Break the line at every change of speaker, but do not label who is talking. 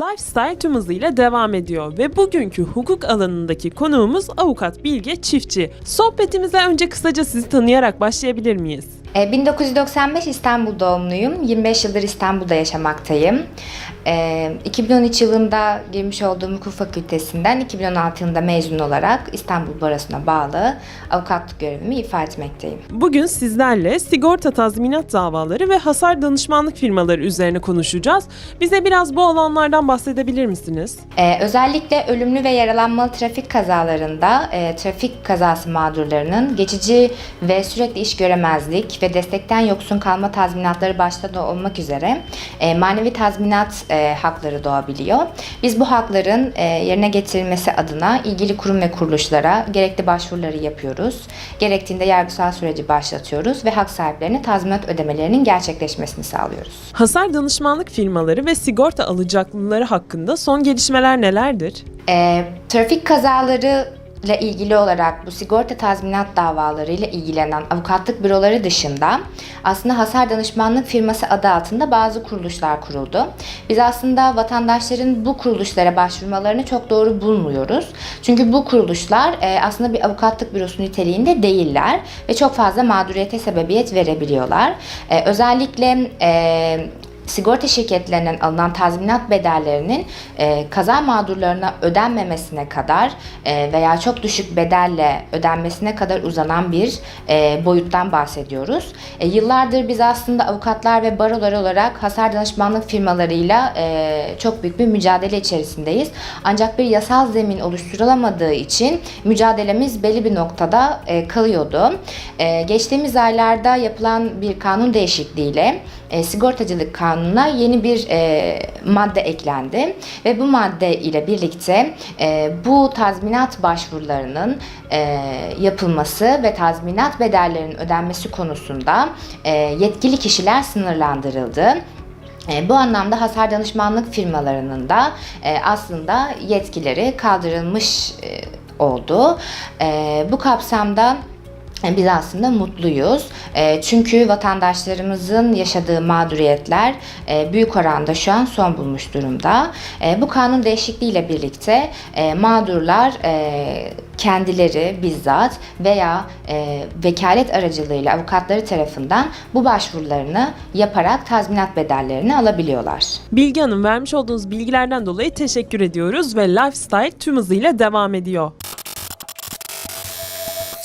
Lifestyle tüm hızıyla devam ediyor ve bugünkü hukuk alanındaki konuğumuz avukat Bilge Çiftçi. Sohbetimize önce kısaca sizi tanıyarak başlayabilir miyiz?
E, 1995 İstanbul doğumluyum. 25 yıldır İstanbul'da yaşamaktayım. E, 2013 yılında girmiş olduğum hukuk fakültesinden 2016 yılında mezun olarak İstanbul Barosu'na bağlı avukatlık görevimi ifa etmekteyim.
Bugün sizlerle sigorta tazminat davaları ve hasar danışmanlık firmaları üzerine konuşacağız. Bize biraz bu alanlardan bahsedebilir misiniz?
Ee, özellikle ölümlü ve yaralanmalı trafik kazalarında e, trafik kazası mağdurlarının geçici ve sürekli iş göremezlik ve destekten yoksun kalma tazminatları başta da olmak üzere e, manevi tazminat e, hakları doğabiliyor. Biz bu hakların e, yerine getirilmesi adına ilgili kurum ve kuruluşlara gerekli başvuruları yapıyoruz. Gerektiğinde yargısal süreci başlatıyoruz ve hak sahiplerine tazminat ödemelerinin gerçekleşmesini sağlıyoruz.
Hasar danışmanlık firmaları ve sigorta alacaklıları hakkında son gelişmeler nelerdir?
E, trafik kazaları ile ilgili olarak bu sigorta tazminat davaları ile ilgilenen avukatlık büroları dışında aslında hasar danışmanlık firması adı altında bazı kuruluşlar kuruldu. Biz aslında vatandaşların bu kuruluşlara başvurmalarını çok doğru bulmuyoruz. Çünkü bu kuruluşlar e, aslında bir avukatlık bürosu niteliğinde değiller ve çok fazla mağduriyete sebebiyet verebiliyorlar. E, özellikle e, sigorta şirketlerinden alınan tazminat bedellerinin e, kaza mağdurlarına ödenmemesine kadar e, veya çok düşük bedelle ödenmesine kadar uzanan bir e, boyuttan bahsediyoruz. E, yıllardır biz aslında avukatlar ve barolar olarak hasar danışmanlık firmalarıyla e, çok büyük bir mücadele içerisindeyiz. Ancak bir yasal zemin oluşturulamadığı için mücadelemiz belli bir noktada e, kalıyordu. E, geçtiğimiz aylarda yapılan bir kanun değişikliğiyle e, sigortacılık kanununa yeni bir e, madde eklendi ve bu madde ile birlikte e, bu tazminat başvurularının e, yapılması ve tazminat bedellerinin ödenmesi konusunda e, yetkili kişiler sınırlandırıldı. E, Bu anlamda hasar danışmanlık firmalarının da e, aslında yetkileri kaldırılmış e, oldu. Bu kapsamda biz aslında mutluyuz. E, Çünkü vatandaşlarımızın yaşadığı mağduriyetler e, büyük oranda şu an son bulmuş durumda. E, Bu kanun değişikliğiyle birlikte mağdurlar kendileri bizzat veya vekalet aracılığıyla avukatları tarafından bu başvurularını yaparak tazminat bedellerini alabiliyorlar.
Bilge Hanım vermiş olduğunuz bilgilerden dolayı teşekkür ediyoruz ve Lifestyle tüm hızıyla devam ediyor.